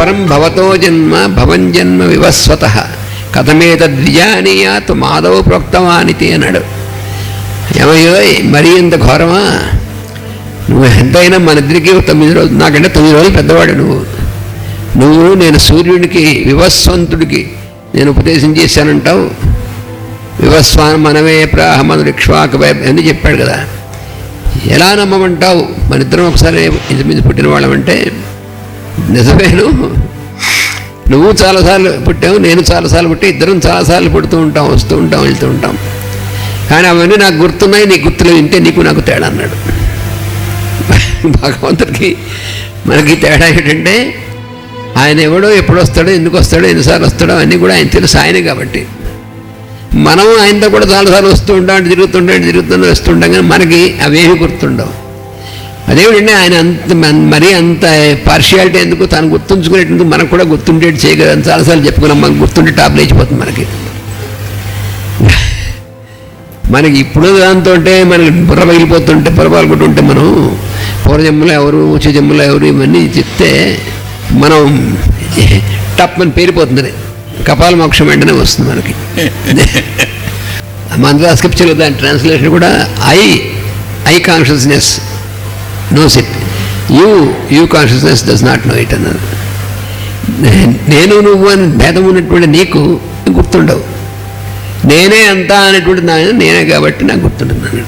పరం భవతో జన్మ భవంజన్మ వివస్వత. కథమేతద్విజానీయాత్ మాధవ ప్రోక్తవానితి అన్నాడు. ఏమయ్యో మరీ ఇంత ఘోరమా? నువ్వు ఎంతైనా మన ఇద్దరికి తొమ్మిది రోజులు నాకంటే తొమ్మిది రోజులు పెద్దవాడు నువ్వు. నువ్వు నేను సూర్యుడికి వివస్వంతుడికి నేను ఉపదేశం చేశానంటావు. వివస్వాన్ మనమే ప్రాహమను రిక్ష్వాక అని చెప్పాడు కదా. ఎలా నమ్మమంటావు? మన ఇద్దరం ఒకసారి ఇంచుమించు పుట్టిన వాళ్ళమంటే నిజమేను? నువ్వు చాలాసార్లు పుట్టావు నేను చాలాసార్లు పుట్టి ఇద్దరం చాలాసార్లు పుడుతూ ఉంటాం వస్తూ ఉంటాం వెళ్తూ ఉంటాం. కానీ అవన్నీ నాకు గుర్తున్నాయి నీకు గుర్తులు వింటే నీకు నాకు తేడా అన్నాడు. భగవంతుడికి మనకి తేడా ఏంటంటే ఆయన ఎవడో ఎప్పుడు వస్తాడో ఎందుకు వస్తాడో ఎన్నిసార్లు వస్తాడో అన్నీ కూడా ఆయన తెలుసు ఆయనే కాబట్టి. మనం ఆయనతో కూడా చాలాసార్లు వస్తూ ఉంటాం తిరుగుతుంటాం తిరుగుతుంటే వస్తుంటాం కానీ మనకి అవేమి గుర్తుండవు. అదేమిటంటే ఆయన అంత మరీ అంత పార్షియాలిటీ ఎందుకు తను గుర్తుంచుకునేటందుకు మనకు కూడా గుర్తుండేటి చేయగలని చాలాసార్లు చెప్పుకున్నాం. మనకు గుర్తుండే టాప్ లేచిపోతుంది మనకి. మనకి ఇప్పుడు దాంతో మనకి బుర్ర పగిలిపోతుంటే పొరపాలుకుంటుంటే మనం పూర్వజన్మలో ఎవరు వచ్చే జన్మలో ఎవరు ఇవన్నీ చెప్తే మనం టప్ అని పేరిపోతుంది కపాల మోక్షం వెంటనే వస్తుంది మనకి. మంత్రా స్క్రిప్చర్ దాని ట్రాన్స్లేషన్ కూడా I I consciousness knows it you you consciousness does not know it అన్నది నేను నువ్వు అని భేదం ఉన్నటువంటి నీకు గుర్తుండవు. నేనే అంతా అనేటువంటి నేనే కాబట్టి నాకు గుర్తుంటుంది